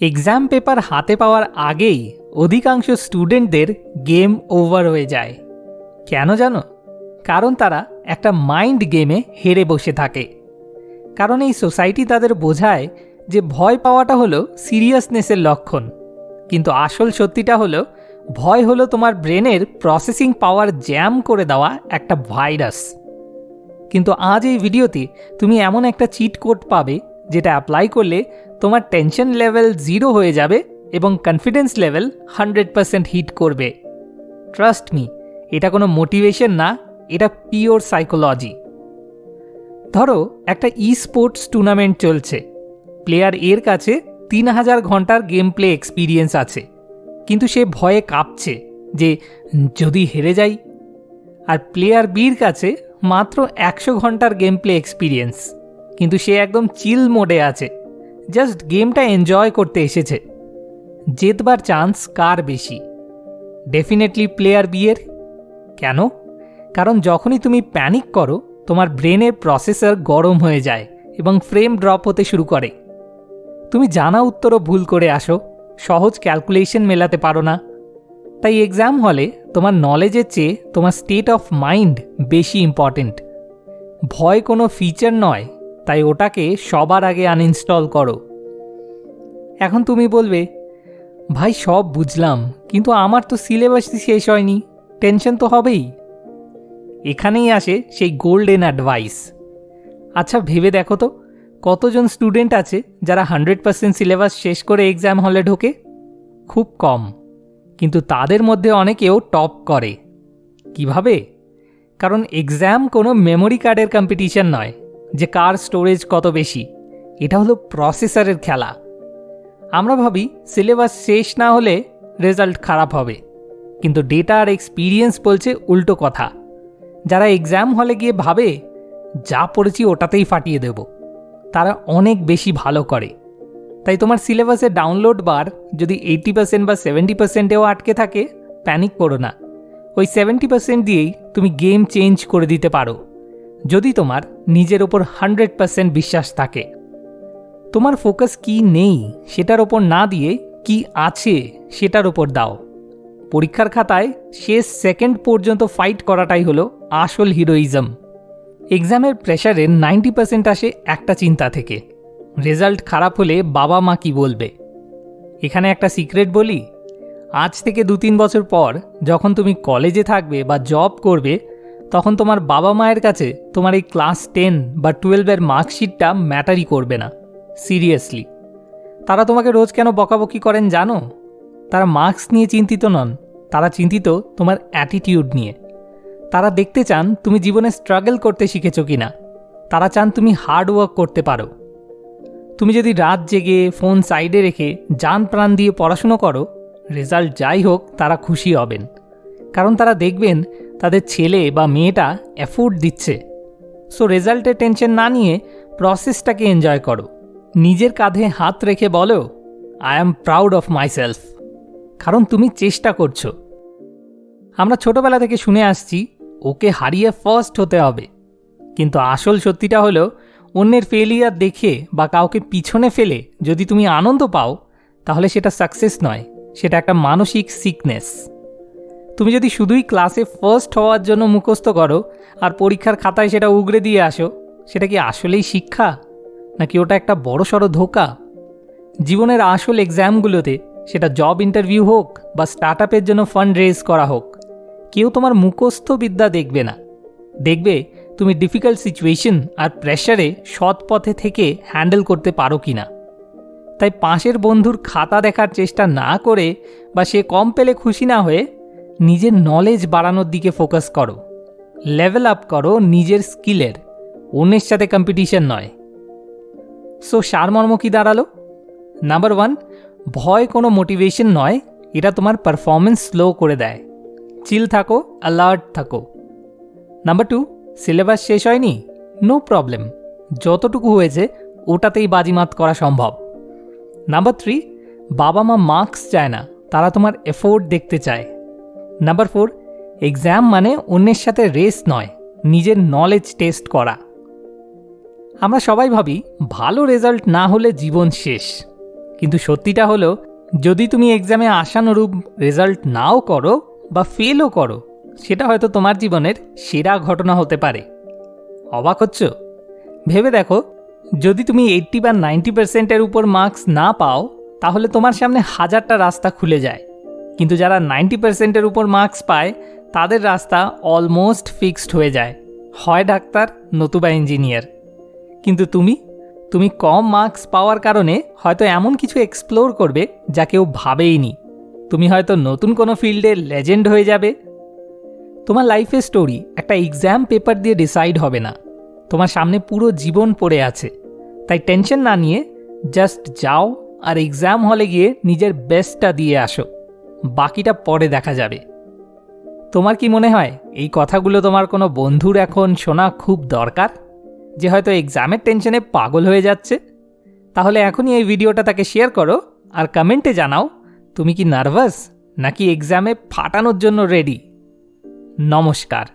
Exam paper হাতে পাওয়ার আগেই অধিকাংশ স্টুডেন্টদের গেম ওভার হয়ে যায়। কেন জানো? কারণ তারা একটা মাইন্ড গেমে হেরে বসে থাকে। কারণ এই সোসাইটি তাদের বোঝায় যে ভয় পাওয়াটা হলো সিরিয়াসনেসের লক্ষণ। কিন্তু আসল সত্যিটা হলো, ভয় হলো তোমার ব্রেনের প্রসেসিং পাওয়ার জ্যাম করে দেওয়া একটা ভাইরাস কিন্তু আজ এই ভিডিওতে তুমি এমন একটা চিট কোড পাবে যেটা অ্যাপ্লাই করলে তোমার টেনশন লেভেল জিরো হয়ে যাবে এবং confidence level hundred percent hit করবে। ট্রাস্ট মি এটা কোনো মোটিভেশন না, এটা পিওর সাইকোলজি ধরো, একটা ই স্পোর্টস টুর্নামেন্ট চলছে। প্লেয়ার এর কাছে তিন হাজার ঘণ্টার গেম প্লে এক্সপিরিয়েন্স আছে। কিন্তু সে ভয়ে কাঁপছে যে, যদি হেরে যাই? আর প্লেয়ার বির কাছে মাত্র একশো ঘণ্টার গেম প্লে এক্সপিরিয়েন্স কিন্তু সে একদম চিল মোডে আছে। জাস্ট গেমটা এনজয় করতে এসেছে। জেতবার চান্স কার বেশি? ডেফিনেটলি প্লেয়ার বিয়ের কেন? কারণ যখনই তুমি প্যানিক করো, তোমার ব্রেনের প্রসেসর গরম হয়ে যায় এবং ফ্রেম ড্রপ হতে শুরু করে। তুমি জানা উত্তরও ভুল করে আসো। সহজ ক্যালকুলেশন মেলাতে পারো না। তাই এক্সাম হলে তোমার নলেজের চেয়ে তোমার স্টেট অফ মাইন্ড বেশি ইম্পর্টেন্ট ভয় কোনো ফিচার নয় তাই ওটাকে সবার আগে আনইনস্টল করো। এখন তুমি বলবে, ভাই, সব বুঝলাম, কিন্তু আমার তো সিলেবাসই শেষ হয়নি টেনশন তো হবেই। এখানেই আসে সেই গোল্ডেন অ্যাডভাইস আচ্ছা ভেবে দেখো তো, কতজন স্টুডেন্ট আছে যারা হান্ড্রেড পার্সেন্ট সিলেবাস শেষ করে এক্সাম হলে ঢোকে? খুব কম, কিন্তু তাদের মধ্যে অনেকেও টপ করে। কীভাবে? কারণ এক্সাম কোনো মেমোরি কার্ডের কম্পিটিশন নয়। যে কার স্টোরেজ কত বেশি, এটা হলো প্রসেসরের খেলা। আমরা ভাবি সিলেবাস শেষ না হলে রেজাল্ট খারাপ হবে। কিন্তু ডেটা আর এক্সপিরিয়েন্স বলছে উল্টো কথা। যারা এক্সাম হলে গিয়ে ভাবে, যা পড়েছি ওটাতেই ফাটিয়ে দেব। তারা অনেক বেশি ভালো করে। তাই তোমার সিলেবাসের ডাউনলোড বার যদি এইটি পার্সেন্ট বা সেভেন্টি পার্সেন্টেও আটকে থাকে প্যানিক করো না। ওই সেভেন্টি পার্সেন্ট দিয়েই তুমি গেম চেঞ্জ করে দিতে পারো। যদি তোমার নিজের ওপর হান্ড্রেড পার্সেন্ট বিশ্বাস থাকে। তোমার ফোকাস কি নেই সেটার ওপর না দিয়ে কি আছে সেটার ওপর দাও। পরীক্ষার খাতায় শেষ সেকেন্ড পর্যন্ত ফাইট করাটাই হলো আসল হিরোইজম। এক্সামের প্রেশারের নাইনটি পার্সেন্ট আসে একটা চিন্তা থেকে। রেজাল্ট খারাপ হলে বাবা মা কি বলবে? এখানে একটা সিক্রেট বলি। আজ থেকে দু তিন বছর পর যখন তুমি কলেজে থাকবে বা জব করবে তখন তোমার বাবা মায়ের কাছে তোমার এই ক্লাস টেন বা টুয়েলভের মার্কশিটটা ম্যাটারই করবে না, সিরিয়াসলি। তারা তোমাকে রোজ কেন বকাবকি করেন জানো? তারা মার্কস নিয়ে চিন্তিত নন, তারা চিন্তিত তোমার অ্যাটিটিউড নিয়ে। তারা দেখতে চান তুমি জীবনে স্ট্রাগল করতে শিখেছ কি না তারা চান তুমি হার্ড ওয়ার্ক করতে পারো। তুমি যদি রাত জেগে ফোন সাইডে রেখে যান প্রাণ দিয়ে পড়াশুনো করো, রেজাল্ট যাই হোক তারা খুশি হবেন, কারণ তারা দেখবেন তাদের ছেলে বা মেয়েটা এফোর্ট দিচ্ছে। সো রেজাল্টের টেনশন না নিয়ে প্রসেসটাকে এনজয় করো। নিজের কাঁধে হাত রেখে বলো I am proud of myself কারণ তুমি চেষ্টা করছ। আমরা ছোটবেলা থেকে শুনে আসছি, ওকে হারিয়ে ফার্স্ট হতে হবে। কিন্তু আসল সত্যিটা হলো, অন্যের ফেলিয়ার দেখে বা কাউকে পিছনে ফেলে যদি তুমি আনন্দ পাও, তাহলে সেটা সাকসেস নয়, সেটা একটা মানসিক সিকনেস তুমি যদি শুধুই ক্লাসে ফার্স্ট হওয়ার জন্য মুখস্থ করো, আর পরীক্ষার খাতায় সেটা উগড়ে দিয়ে আসো, সেটা কি আসলেই শিক্ষা? নাকি ওটা একটা বড়সড় ধোকা? জীবনের আসল এক্সামগুলোতে সেটা জব ইন্টারভিউ হোক বা স্টার্ট আপের জন্য ফান্ড রেজ করা হোক, কেউ তোমার মুখস্থ বিদ্যা দেখবে না। দেখবে তুমি ডিফিকাল্ট সিচুয়েশন আর প্রেশারে সৎ পথে থেকে হ্যান্ডেল করতে পারো কি না। তাই পাশের বন্ধুর খাতা দেখার চেষ্টা না করে বা সে কম পেলে খুশি না হয়ে নিজের নলেজ বাড়ানোর দিকে ফোকাস করো। লেভেল আপ করো নিজের স্কিলের অন্যের সাথে কম্পিটিশন নয়। সো সারমর্ম কি দাঁড়াল? নাম্বার ওয়ান ভয় কোনো মোটিভেশন নয়, এটা তোমার পারফরমেন্স স্লো করে দেয়। চিল থাকো অ্যালার্ট থাকো। নাম্বার টু সিলেবাস শেষ হয়নি? নো প্রবলেম যতটুকু হয়েছে, ওটাতেই বাজিমাত করা সম্ভব। নাম্বার থ্রি বাবা মা মার্কস চায় না, তারা তোমার এফোর্ট দেখতে চায়। নাম্বার ফোর এক্সাম মানে অন্যের সাথে রেস নয়, নিজের নলেজ টেস্ট করা। আমরা সবাই ভাবি, ভালো রেজাল্ট না হলে জীবন শেষ। কিন্তু সত্যিটা হলো, যদি তুমি এক্সামে আশানুরূপ রেজাল্ট নাও করো বা ফেলও করো, সেটা হয়তো তোমার জীবনের সেরা ঘটনা হতে পারে। অবাক হচ্ছ? ভেবে দেখো, যদি তুমি এইট্টি বা নাইনটি পার্সেন্টের উপর মার্কস না পাও, তাহলে তোমার সামনে হাজারটা রাস্তা খুলে যায়। কিন্তু যারা নাইনটি পার্সেন্টের উপর মার্কস পায়, তাদের রাস্তা অলমোস্ট ফিক্সড হয়ে যায়। হয় ডাক্তার, নতুবা ইঞ্জিনিয়ার কিন্তু তুমি? তুমি কম মার্কস পাওয়ার কারণে হয়তো এমন কিছু এক্সপ্লোর করবে যা কেউ ভাবেইনি। তুমি হয়তো নতুন কোনো ফিল্ডে লেজেন্ড হয়ে যাবে। তোমার লাইফের স্টোরি একটা এক্সাম পেপার দিয়ে ডিসাইড হবে না। তোমার সামনে পুরো জীবন পড়ে আছে। তাই টেনশন না নিয়ে জাস্ট যাও আর এক্সাম হলে গিয়ে নিজের বেস্টটা দিয়ে আসো। বাকিটা পরে দেখা যাবে। তোমার কি মনে হয়, এই কথাগুলো তোমার কোনো বন্ধুর এখন শোনা খুব দরকার? যে হয়তো এক্সামের টেনশনে পাগল হয়ে যাচ্ছে? তাহলে এখনই এই ভিডিওটা তাকে শেয়ার করো আর কমেন্টে জানাও, তুমি কি নার্ভাস নাকি এক্সামে ফাটানোর জন্য রেডি নমস্কার।